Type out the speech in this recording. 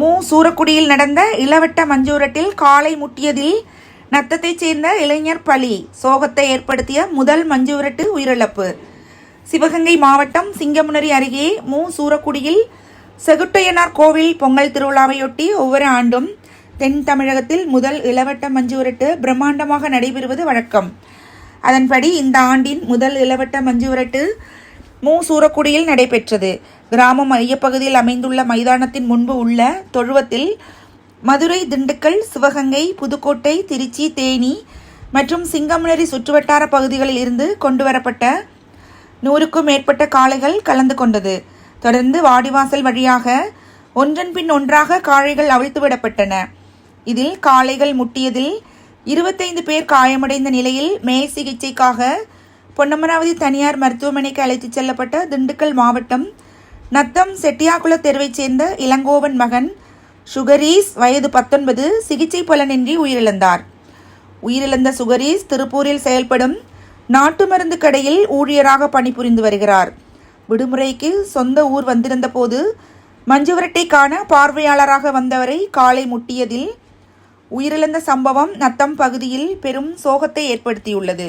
மு. சூரக்குடியில் நடந்த இளவட்ட மஞ்சூரட்டில் காலை முட்டியதில் நத்தத்தைச் சேர்ந்த இளைஞர் பலி சோகத்தை ஏற்படுத்திய முதல் மஞ்சூரட்டு உயிரிழப்பு. சிவகங்கை மாவட்டம் சிங்கமுனரி அருகே மு. சூரக்குடியில் செகுட்டையனார் கோவில் பொங்கல் திருவிழாவையொட்டி ஒவ்வொரு ஆண்டும் தென் தமிழகத்தில் முதல் இளவட்ட மஞ்சுவரட்டு பிரம்மாண்டமாக நடைபெறுவது வழக்கம். அதன்படி இந்த ஆண்டின் முதல் இளவட்ட மஞ்சுவரட்டு மு சூரக்குடியில் நடைபெற்றது. கிராம மையப்பகுதியில் அமைந்துள்ள மைதானத்தின் முன்பு உள்ள தொழுவத்தில் மதுரை திண்டுக்கல் சிவகங்கை புதுக்கோட்டை திருச்சி தேனி மற்றும் சிங்கமுனரி சுற்றுவட்டார பகுதிகளில் இருந்து கொண்டுவரப்பட்ட நூறுக்கும் மேற்பட்ட காளைகள் கலந்து கொண்டது. தொடர்ந்து வாடிவாசல் வழியாக ஒன்றன் பின் ஒன்றாக காளைகள் அவிழ்த்து விடப்பட்டன. இதில் காளைகள் முட்டியதில் இருபத்தைந்து பேர் காயமடைந்த நிலையில் மேல் சிகிச்சைக்காக பொன்னமராவதி தனியார் மருத்துவமனைக்கு அழைத்துச் செல்லப்பட்ட திண்டுக்கல் மாவட்டம் நத்தம் செட்டியாகுள தெருவைச் சேர்ந்த இளங்கோவன் மகன் சுகரீஸ் வயது பத்தொன்பது சிகிச்சை பலனின்றி உயிரிழந்தார். உயிரிழந்த சுகரீஸ் திருப்பூரில் செயல்படும் நாட்டு மருந்து கடையில் ஊழியராக பணிபுரிந்து வருகிறார். விடுமுறைக்கு சொந்த ஊர் வந்திருந்த போது மஞ்சுவரட்டை காண பார்வையாளராக வந்தவரை காலை முட்டியதில் உயிரிழந்த சம்பவம் நத்தம் பகுதியில் பெரும் சோகத்தை ஏற்படுத்தியுள்ளது.